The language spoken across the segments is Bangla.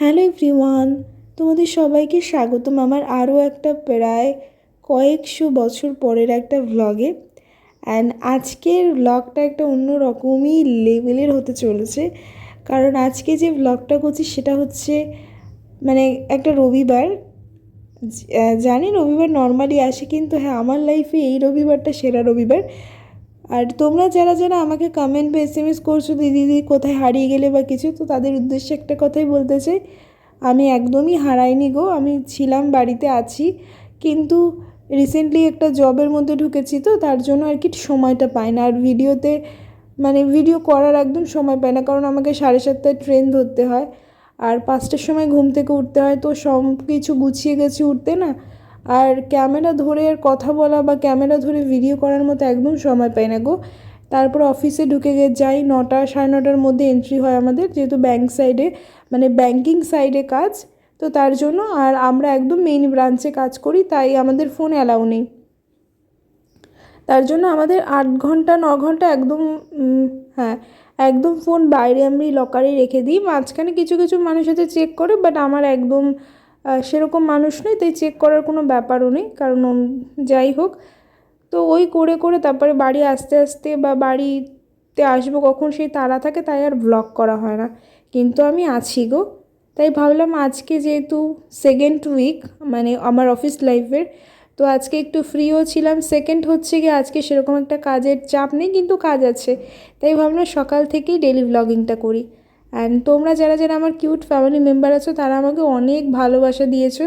হ্যালো এভরিওয়ান, তোমাদের সবাইকে স্বাগতম আমার আরও একটা প্রায় কয়েকশো বছর পরের একটা ভ্লগে অ্যান্ড আজকের ভ্লগটা একটা অন্য রকমই লেভেলের হতে চলেছে। কারণ আজকে যে ভ্লগটা করছি সেটা হচ্ছে মানে একটা রবিবার। জানি রবিবার নর্মালি আসে, কিন্তু হ্যাঁ আমার লাইফে এই রবিবারটা সেরা রবিবার। আর তোমরা যারা যারা আমাকে কমেন্ট বা এস এম এস করছ, দিদি দিদি কোথায় হারিয়ে গেলে বা কিছু, তো তাদের উদ্দেশ্যে একটা কথাই বলতে চাই। আমি একদমই হারাইনি গো, আমি ছিলাম, বাড়িতে আছি। কিন্তু রিসেন্টলি একটা জবের মধ্যে ঢুকেছি তো, তার জন্য আর কি সময়টা পাই না। আর ভিডিওতে মানে ভিডিও করার একদম সময় পাই না, কারণ আমাকে সাড়ে সাতটায় ট্রেন ধরতে হয়। আর পাঁচটার সময় ঘুম থেকে উঠতে হয়, তো সব কিছু গুছিয়ে গেছি উঠতে না। আর ক্যামেরা ধরে আর কথা বলা বা ক্যামেরা ধরে ভিডিও করার মতো একদম সময় পাই না গো। তারপর অফিসে ঢুকে গে যাই, নটা সাড়ে নটার মধ্যে এন্ট্রি হয় আমাদের, যেহেতু ব্যাংক সাইডে মানে ব্যাংকিং সাইডে কাজ, তো তার জন্য আর আমরা একদম মেইন ব্রাঞ্চে কাজ করি, তাই আমাদের ফোন অ্যালাউ নেই। তার জন্য আমাদের আট ঘণ্টা, ন ঘণ্টা একদম হ্যাঁ একদম ফোন বাইরে আমি লকারে রেখে দিই। মাঝখানে কিছু কিছু মানুষ হয়তো চেক করে বাট আমার একদম সেরকম মানুষ নেই, তাই চেক করার কোনো ব্যাপারও নেই, কারণ যাই হোক। তো ওই করে করে তারপরে বাড়ি আসতে আসতে বা বাড়িতে আসব কখন সেই তাড়া থাকে, তাই আর ব্লগ করা হয় না। কিন্তু আমি আছি গো। তাই ভাবলাম আজকে যেহেতু সেকেন্ড উইক মানে আমার অফিস লাইফের তো আজকে একটু ফ্রিও ছিলাম। সেকেন্ড হচ্ছে কি আজকে সেরকম একটা কাজের চাপ নেই, কিন্তু কাজ আছে। তাই ভাবলাম সকাল থেকেই ডেলি ব্লগিংটা করি। অ্যান্ড তোমরা যারা যারা আমার কিউট ফ্যামিলি মেম্বার আছো, তারা আমাকে অনেক ভালোবাসা দিয়েছ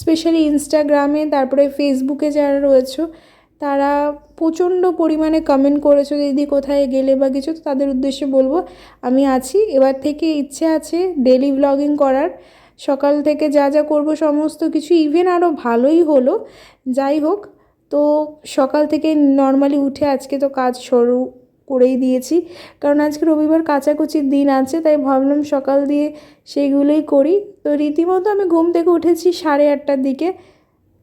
স্পেশালি ইনস্টাগ্রামে তারপরে ফেসবুকে যারা রয়েছো, তারা প্রচণ্ড পরিমাণে কমেন্ট করেছ দিদি কোথায় গেলে বা কিছু, তো তাদের উদ্দেশ্যে বলব, আমি আছি। এবার থেকে ইচ্ছে আছে ডেলি ব্লগিং করার। সকাল থেকে যা যা করব, সমস্ত কিছু ইভেন আরও ভালোই হলো। যাই হোক, তো সকাল থেকে নর্মালি উঠে আজকে তো কাজ শুরু করেই দিয়েছি। কারণ আজকে রবিবার কাচাকুচির দিন আছে, তাই ভাবলাম সকাল দিয়ে সেইগুলোই করি। তো রীতিমতো আমি ঘুম থেকে উঠেছি সাড়ে আটটার দিকে।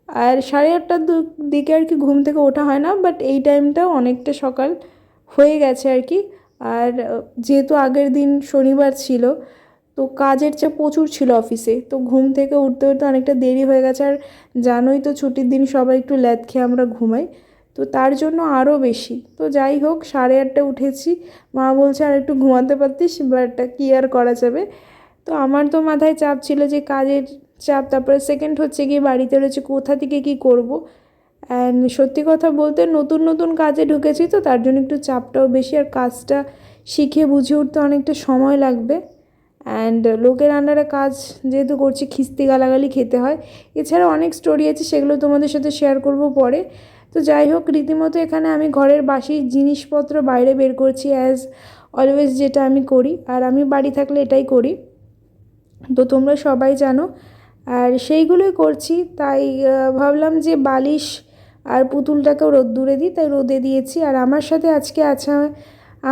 আর সাড়ে আটটার দিকে আর কি ঘুম থেকে ওঠা হয় না বাট এই টাইমটাও অনেকটা সকাল হয়ে গেছে আর কি। আর যেহেতু আগের দিন শনিবার ছিল, তো কাজের চাপ প্রচুর ছিল অফিসে তো ঘুম থেকে উঠতে উঠতে অনেকটা দেরি হয়ে গেছে। আর জানোই তো ছুটির দিন সবাই একটু ল্যাদ খেয়ে আমরা ঘুমাই। তো তার জন্য আরও বেশি। তো যাই হোক, সাড়ে আটটা উঠেছি। মা বলছে, আর একটু ঘুমাতে পারতিস? বাট কী আর করা যাবে। তো আমার তো মাথায় চাপ ছিল যে কাজের চাপ, তারপরে সেকেন্ড হচ্ছে গিয়ে বাড়িতে রয়েছে, কোথা থেকে কী করব? অ্যান্ড সত্যি কথা বলতে নতুন নতুন কাজে ঢুকেছি তো, তার জন্য একটু চাপটাও বেশি আর কাজটা শিখে বুঝে উঠতে অনেকটা সময় লাগবে। অ্যান্ড লোকের আন্ডারে কাজ যেহেতু করছি, খিস্তি গালাগালি খেতে হয়। এছাড়া অনেক স্টোরি আছে, সেগুলো তোমাদের সাথে শেয়ার করব পরে। তো যাই হোক, রীতিমতো এখানে আমি ঘরের বাসি জিনিসপত্র বাইরে বের করছি অ্যাজ অলওয়েজ যেটা আমি করি। আর আমি বাড়ি থাকলে এটাই করি। তো তোমরা সবাই জানো। আর সেইগুলোই করছি। তাই ভাবলাম যে বালিশ আর পুতুলটাকেও রোদ্দুরে দিই, তাই রোদে দিয়েছি। আর আমার সাথে আজকে আছে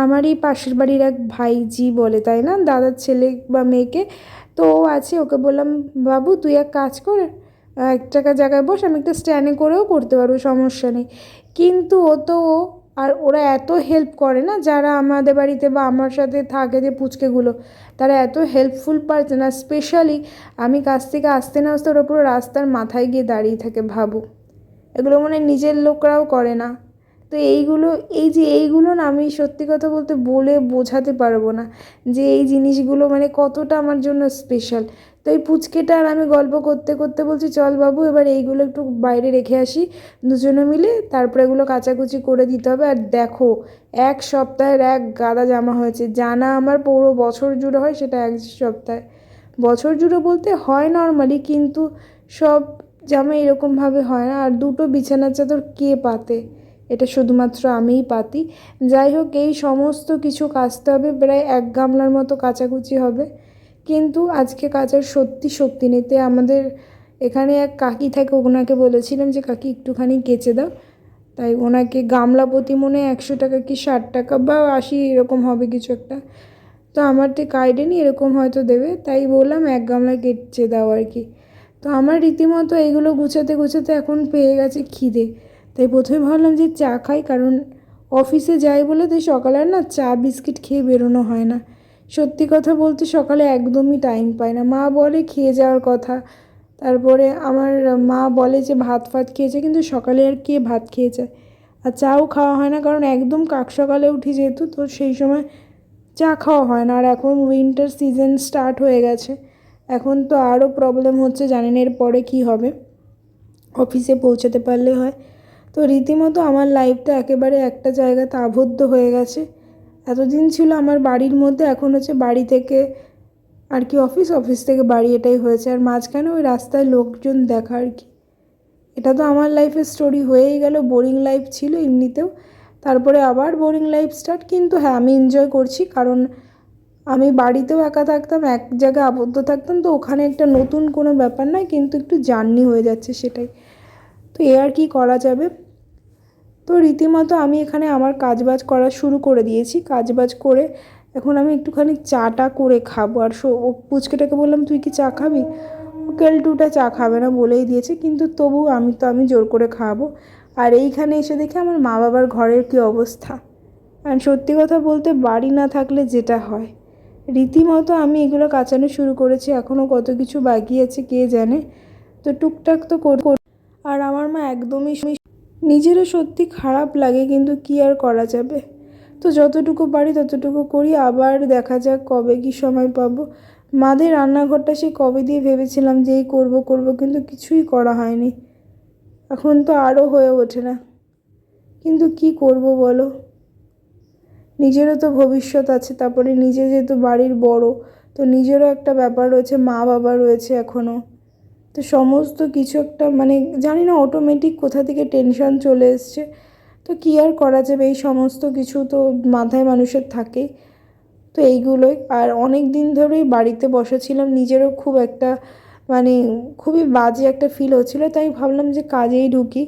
আমারই পাশের বাড়ির এক ভাইজি বলে, তাই না? দাদার ছেলে বা মেয়েকে। তো ও আছে, ওকে বললাম, বাবু, তুই এক কাজ কর। আহ, এক টাকা জায়গায় বসে আমি একটা স্ট্যান্ডে করেও করতে পারব সমস্যা নেই। কিন্তু ও তো আর ওরা এত হেল্প করে না যারা আমাদের বাড়িতে বা আমার সাথে থাকে যে পুচকেগুলো তারা এত হেল্পফুল পারছে না স্পেশালি আমি কাছ থেকে আসতে না আসতে ওরা পুরো রাস্তার মাথায় গিয়ে দাঁড়িয়ে থাকে ভাবো। এগুলো মানে নিজের লোকরাও করে না। তো এইগুলো, এই যে এইগুলো না আমি সত্যি কথা বলতে বলে বোঝাতে পারব না যে এই জিনিসগুলো মানে কতটা আমার জন্য স্পেশাল তো এই পুচকেটা আর আমি গল্প করতে করতে বলছি, চল বাবু, এবার এইগুলো একটু বাইরে রেখে আসি। দুজনে মিলে তারপরে এগুলো কাচাকুচি করে দিতে হবে। আর দেখো, এক সপ্তাহের এক গাদা জামা হয়েছে। জানা আমার পুরো বছর জুড়ে হয়, সেটা এক সপ্তাহে। বছর জুড়ে বলতে হয় নর্মালি কিন্তু সব জামা এরকমভাবে হয় না। আর দুটো বিছানার চাদর কে পাতে? এটা শুধুমাত্র আমিই পাতি। যাই হোক, এই সমস্ত কিছু কাচতে হবে, প্রায় এক গামলার মতো কাচাকুচি হবে। কিন্তু আজকে কাচার সত্যি শক্তি নিতে আমাদের এখানে এক কাকি থাকে, ওনাকে বলেছিলাম যে, কাকি, একটুখানি কেচে দাও। তাই ওনাকে গামলা প্রতি মনে একশো টাকা কি ষাট টাকা বা আশি এরকম হবে কিছু একটা। তো আমার ঠিক আইডিয়া নেই, এরকম হয়তো দেবে। তাই বললাম, এক গামলা কেচে দাও আর কি। তো আমার রীতিমতো এগুলো গুছাতে গুছাতে এখন পেয়ে গেছে খিদে। তাই প্রথমে ভাবলাম যে চা খাই, কারণ অফিসে যাই বলে তাই সকালে আর না চা, বিস্কিট খেয়ে বেরোনো হয় না। সত্যি কথা বলতে সকালে একদমই টাইম পায় না। মা বলে খেয়ে যাওয়ার কথা। তারপরে আমার মা বলে যে ভাত ফাত খেয়েছে, কিন্তু সকালে আর কে ভাত খেয়েছে? আর চাও খাওয়া হয় না, কারণ একদম কাক সকালে উঠি যেহেতু, তো সেই সময় চা খাওয়া হয় না। আর এখন উইন্টার সিজন স্টার্ট হয়ে গেছে। এখন তো আরও প্রবলেম হচ্ছে জানেন এরপরে কী হবে। অফিসে পৌঁছাতে পারলে হয়। তো রীতিমতো আমার লাইফটা একেবারে একটা জায়গাতে আবদ্ধ হয়ে গেছে। এতদিন ছিল আমার বাড়ির মধ্যে, এখন হচ্ছে বাড়ি থেকে আর কি অফিস অফিস থেকে বাড়ি এটাই হয়েছে। আর মাঝখানে ওই রাস্তায় লোকজন দেখা আর কি। এটা তো আমার লাইফের স্টোরি হয়েই গেল বোরিং লাইফ ছিল এমনিতেও। তারপরে আবার বোরিং লাইফ স্টার্ট কিন্তু হ্যাঁ আমি এনজয় করছি, কারণ আমি বাড়িতেও একা থাকতাম, এক জায়গায় আবদ্ধ থাকতাম, তো ওখানে একটা নতুন কোনো ব্যাপার নয়, কিন্তু একটু জার্নি হয়ে যাচ্ছে সেটাই। তো এ আর কি করা যাবে? তো রীতিমতো আমি এখানে আমার কাজবাজ করা শুরু করে দিয়েছি। কাজবাজ করে এখন আমি একটুখানি চাটা করে খাব। আর সো ও পুচকেটাকে বললাম, তুই কি চা খাবি? ও কেলটুটা চা খাবে না বলেই দিয়েছে, কিন্তু তবু আমি তো, আমি জোর করে খাব। আর এইখানে এসে দেখে আমার মা বাবার ঘরের কী অবস্থা। আর সত্যি কথা বলতে বাড়ি না থাকলে যেটা হয়। রীতিমতো আমি এগুলো কাচানো শুরু করেছি এখনও কত কিছু বাকি আছে কে জানে। তো টুকটাক তো কর, কর- আর আমার মা একদমই নিজেরও সত্যি খারাপ লাগে, কিন্তু কি আর করা যাবে? তো যতটুকু পারি ততটুকু করি, আবার দেখা যাক কবে কি সময় পাবো। মাদের রান্নাঘরটা সে কবে দিয়ে ভেবেছিলাম যে এই করব করব, কিন্তু কিছুই করা হয়নি। এখন তো আরও হয়ে ওঠে না। কিন্তু কি করব বলো? নিজেরও তো ভবিষ্যৎ আছে, তারপরে নিজে যেহেতু বাড়ির বড়, তো নিজেরও একটা ব্যাপার রয়েছে মা বাবা রয়েছে এখনও। তো সমস্ত কিছু একটা মানে জানি না অটোমেটিক কোথা থেকে টেনশন চলে এসছে। তো কী আর করা যাবে? এই সমস্ত কিছু তো মাথায় মানুষের থাকে। তো এইগুলোই। আর অনেক দিন ধরেই বাড়িতে বসেছিলাম, নিজেরও খুব একটা মানে খুবই বাজে একটা ফিল হচ্ছিল। তাই ভাবলাম যে কাজেই ঢুকি।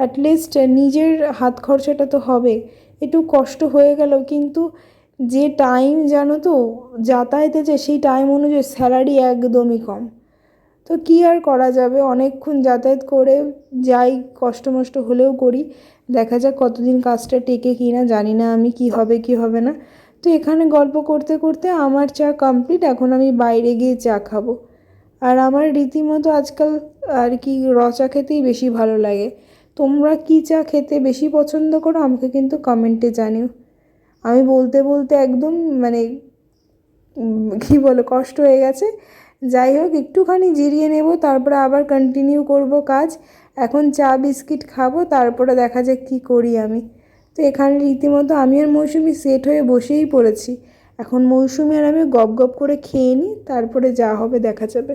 অ্যাটলিস্ট নিজের হাত খরচাটা তো হবে। একটু কষ্ট হয়ে গেল, কিন্তু যে টাইম জানো তো, যাতায়াতে যে সেই টাইম অনুযায়ী স্যালারি একদমই কম। তো কী আর করা যাবে? অনেকক্ষণ যাতায়াত করে যাই কষ্ট মষ্ট হলেও করি। দেখা যাক কতদিন কাজটা টেকে কি না জানি না আমি কি হবে কি হবে না। তো এখানে গল্প করতে করতে আমার চা কমপ্লিট এখন আমি বাইরে গিয়ে চা খাব। আর আমার রীতিমতো আজকাল আর কি র চা খেতেই বেশি ভালো লাগে। তোমরা কী চা খেতে বেশি পছন্দ করো, আমাকে কিন্তু কমেন্টে জানিও। আমি বলতে বলতে একদম মানে কী বলো, কষ্ট হয়ে গেছে। যাই হোক, একটুখানি জিরিয়ে নেব, তারপরে আবার কন্টিনিউ করব কাজ। এখন চা, বিস্কিট খাব, তারপরে দেখা যাক কী করি আমি। তো এখানে রীতিমতো আমি আর মৌসুমি সেট হয়ে বসেই পড়েছি। এখন মৌসুমি আর আমি গপ গপ করে খেয়ে নিই, তারপরে যা হবে দেখা যাবে।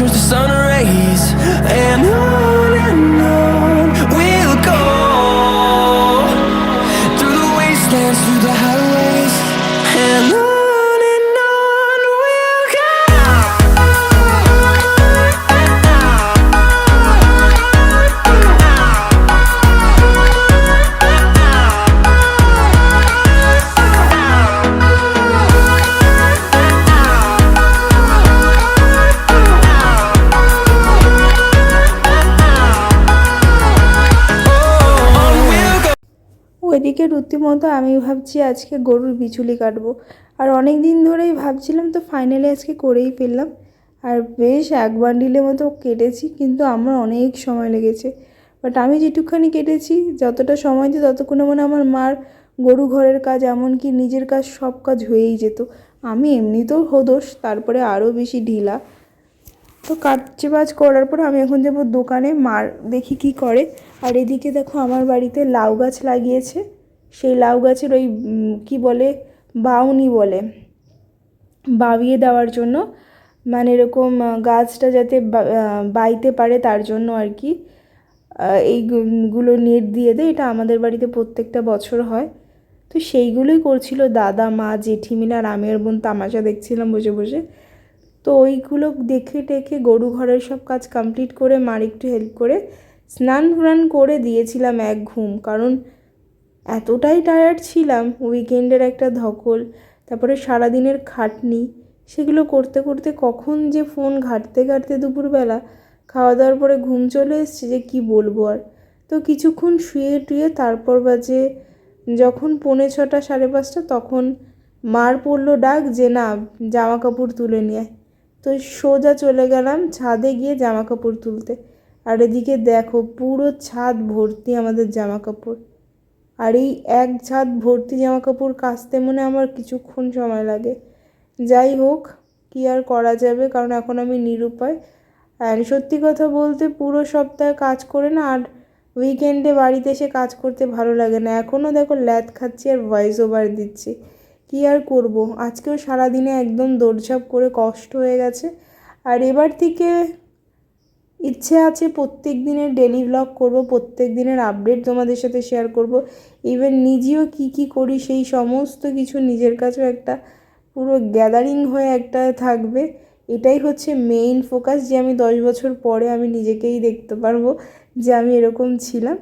turns to sun ওইদিকে রীতিমতো আমি ভাবছি আজকে গরুর বিচুলি কাটবো। আর অনেক দিন ধরেই ভাবছিলাম তো ফাইনালি আজকে করেই ফেললাম। আর বেশ এক বান্ডিলের মতো কেটেছি, কিন্তু আমার অনেক সময় লেগেছে। বাট আমি যেটুকখানি কেটেছি, যতটা সময় দিই ততক্ষণে মনে আমার মার গরু ঘরের কাজ, এমনকি নিজের কাজ, সব কাজ হয়েই যেত। আমি এমনিতেও হদোষ তারপরে আরও বেশি ঢিলা। তো কাটছে বাজ করার পর আমি এখন যাব দোকানে, মার দেখি কি করে। আর এদিকে দেখো আমার বাড়িতে লাউ গাছ লাগিয়েছে। সেই লাউ গাছের ওই কি বলে, বাউনি বলে, বাবিয়ে দেওয়ার জন্য। মানে এরকম গাছটা যাতে বাইতে পারে তার জন্য আর কি। এইগুলো নেট দিয়ে দেয়, এটা আমাদের বাড়িতে প্রত্যেকটা বছর হয়। তো সেইগুলোই করছিল দাদা, মা জেঠি মিলে আর আমি আর বোন তামাশা দেখছিলাম বসে বসে। তো ওইগুলো দেখে টেখে গরু ঘরের সব কাজ কমপ্লিট করে মার একটু হেল্প করে স্নান ফান করে দিয়েছিলাম এক ঘুম কারণ এতটাই টায়ার্ড ছিলাম উইকেন্ডের একটা ধকল, তারপরে সারাদিনের খাটনি, সেগুলো করতে করতে কখন যে ফোন ঘাঁটতে ঘাঁটতে দুপুরবেলা খাওয়া দাওয়ার পরে ঘুম চলে এসছে যে কি বলব আর তো কিছুক্ষণ শুয়ে টুয়ে তারপর বাজে যখন পৌনে ছটা সাড়ে পাঁচটা তখন মার পড়ল ডাক যে না, জামা কাপড় তুলে নিয়ে। তো সোজা চলে গেলাম ছাদে গিয়ে জামা কাপড় তুলতে। আর এদিকে দেখো পুরো ছাদ ভর্তি আমাদের জামা কাপড় আর এই এক ছাদ ভর্তি জামা কাপড় কাচতে মনে আমার কিছুক্ষণ সময় লাগে। যাই হোক, কী আর করা যাবে? কারণ এখন আমি নিরুপায়। আর সত্যি কথা বলতে পুরো সপ্তাহে কাজ করে না, আর উইকেন্ডে বাড়িতে এসে কাজ করতে ভালো লাগে না। এখনও দেখো ল্যাদ খাচ্ছি আর ভয়েস ওভার দিচ্ছি। কী আর করব? আজকেও সারাদিনে একদম দৌড়ঝাঁপ করে কষ্ট হয়ে গেছে। আর এবার থেকে ইচ্ছে আছে প্রত্যেক দিনের ডেলি ভ্লগ করব, প্রত্যেক দিনের আপডেট তোমাদের সাথে শেয়ার করব। ইভেন নিজেও কি কি করি সেই সমস্ত কিছু নিজের কাছেও একটা পুরো গ্যাদারিং হয়ে একটা থাকবে। এটাই হচ্ছে মেইন ফোকাস যে আমি দশ বছর পরে আমি নিজেকেই দেখতে পারব যে আমি এরকম ছিলাম।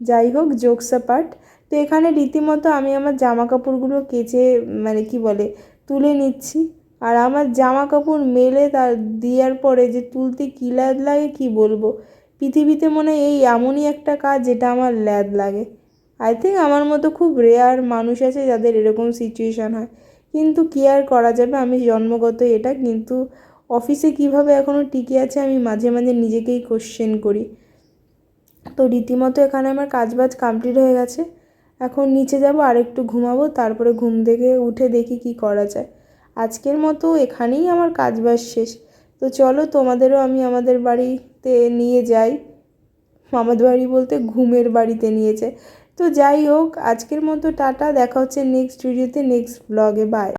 যাই হোক জোকস পার্ট তো এখানে রীতিমতো আমি আমার জামা কাপড়গুলো কেচে মানে কি বলে, তুলে নিচ্ছি। আর আমার জামা কাপড় মেলে তার দেওয়ার পরে যে তুলতে কী ল্যাদ লাগে কি বলব? পৃথিবীতে মনে এই এমনই একটা কাজ যেটা আমার ল্যাদ লাগে। আই থিঙ্ক আমার মতো খুব রেয়ার মানুষ আছে যাদের এরকম সিচুয়েশান হয়। কিন্তু কী আর করা যাবে? আমি জন্মগত এটা, কিন্তু অফিসে কীভাবে এখনও টিকে আছে আমি মাঝে মাঝে নিজেকেই কোশ্চেন করি। তো রীতিমতো এখানে আমার কাজবাজ কমপ্লিট হয়ে গেছে। এখন নিচে যাব আর একটু ঘুমাবো, তারপরে ঘুম থেকে উঠে দেখি কি করা যায়। আজকের মতো এখানেই আমার কাজবাজ শেষ। তো চলো, তোমাদেরও আমি আমাদের বাড়িতে নিয়ে যাই। আমাদের বাড়ি বলতে ঘুমের বাড়িতে নিয়ে যাই। তো যাই হোক, আজকের মতো টাটা, দেখা হচ্ছে নেক্সট ভিডিওতে নেক্সট ব্লগে বাই